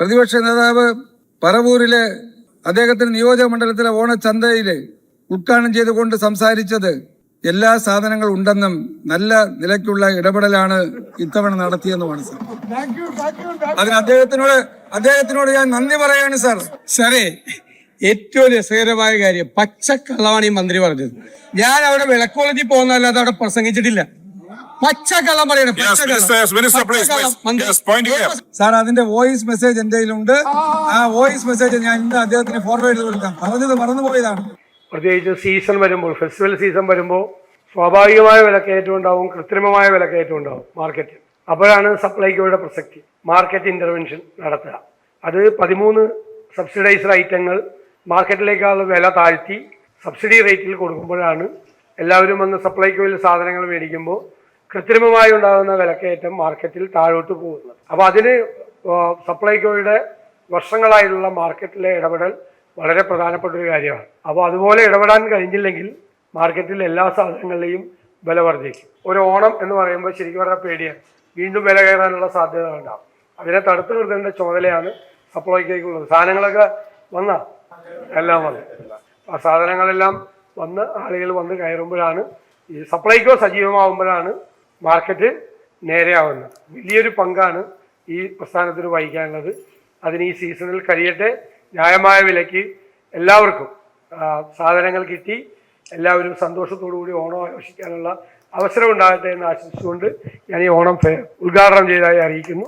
പ്രതിപക്ഷ നേതാവ് പറവൂരിലെ അദ്ദേഹത്തിന്റെ നിയോജക മണ്ഡലത്തിലെ ഓണച്ചന്തയിൽ ഉദ്ഘാടനം ചെയ്തുകൊണ്ട് സംസാരിച്ചത് എല്ലാ സാധനങ്ങളും ഉണ്ടെന്നും നല്ല നിലയ്ക്കുള്ള ഇടപെടലാണ് ഇത്തവണ നടത്തിയെന്നുമാണ് സാർ. അതിന് അദ്ദേഹത്തിനോട് അദ്ദേഹത്തിനോട് ഞാൻ നന്ദി പറയാണ് സാർ. സാറേ ഏറ്റവും രസകരമായ കാര്യം പച്ചക്കള്ളമാണ് ഈ മന്ത്രി പറഞ്ഞത്. ഞാൻ അവിടെ വിളക്കോളജി പോകുന്നതല്ലാതെ അവിടെ പ്രസംഗിച്ചിട്ടില്ല. പച്ചക്കള്ളം. പറയണം പച്ചക്കള്ളം. സാർ അതിന്റെ വോയിസ് മെസ്സേജ് എന്റെ കയ്യിലുണ്ട് ആ വോയിസ് മെസ്സേജ് ഞാൻ ഇന്ന് അദ്ദേഹത്തിന് ഫോർവേഡ് ചെയ്ത് കൊടുക്കാം. പറഞ്ഞത് മറന്നുപോയതാണ്. പ്രത്യേകിച്ച് സീസൺ വരുമ്പോൾ ഫെസ്റ്റിവൽ സീസൺ വരുമ്പോൾ സ്വാഭാവികമായ വിലക്കയറ്റം ഉണ്ടാവും കൃത്രിമമായ വിലക്കയറ്റം ഉണ്ടാവും മാർക്കറ്റിൽ അപ്പോഴാണ് സപ്ലൈകോയുടെ പ്രസക്തി. മാർക്കറ്റ് ഇന്റർവെൻഷൻ നടത്തുക. അത് പതിമൂന്ന് സബ്സിഡൈസ്ഡ് ഐറ്റങ്ങൾ മാർക്കറ്റിലേക്കുള്ള വില താഴ്ത്തി സബ്സിഡി റേറ്റിൽ കൊടുക്കുമ്പോഴാണ് എല്ലാവരും വന്ന് സപ്ലൈകോയിൽ സാധനങ്ങൾ മേടിക്കുമ്പോൾ കൃത്രിമമായി ഉണ്ടാകുന്ന വിലക്കയറ്റം മാർക്കറ്റിൽ താഴോട്ട് പോകുന്നത് അപ്പോൾ അതിന് സപ്ലൈകോയുടെ വർഷങ്ങളായിട്ടുള്ള മാർക്കറ്റിലെ ഇടപെടൽ വളരെ പ്രധാനപ്പെട്ട ഒരു കാര്യമാണ്. അപ്പോൾ അതുപോലെ ഇടപെടാൻ കഴിഞ്ഞില്ലെങ്കിൽ മാർക്കറ്റിൽ എല്ലാ സാധനങ്ങളുടെയും വില വർദ്ധിക്കും. ഒരു ഓണം എന്ന് പറയുമ്പോൾ ശരിക്കും പറഞ്ഞാൽ പേടിയാണ് വീണ്ടും വില കയറാനുള്ള സാധ്യത ഉണ്ടാവും. അതിനെ തടുത്തു നിർത്തേണ്ട ചുമതലയാണ് സപ്ലൈക്കേക്കുള്ളത് സാധനങ്ങളൊക്കെ വന്ന? എല്ലാം വന്നു. ആ സാധനങ്ങളെല്ലാം വന്ന് ആളുകൾ വന്ന് കയറുമ്പോഴാണ് ഈ സപ്ലൈക്കോ സജീവമാകുമ്പോഴാണ് മാർക്കറ്റ് നേരെയാവുന്നത് വലിയൊരു പങ്കാണ് ഈ പ്രസ്ഥാനത്തിന് വഹിക്കാനുള്ളത്. അതിന് ഈ സീസണിൽ കഴിയട്ടെ. ന്യായമായ വിലയ്ക്ക് എല്ലാവർക്കും സാധനങ്ങൾ കിട്ടി. എല്ലാവരും സന്തോഷത്തോടു കൂടി ഓണം ആഘോഷിക്കാനുള്ള അവസരം ഉണ്ടാകട്ടെ എന്ന് ആശംസിച്ചുകൊണ്ട് ഞാൻ ഈ ഓണം ഉദ്ഘാടനം ചെയ്തതായി അറിയിക്കുന്നു.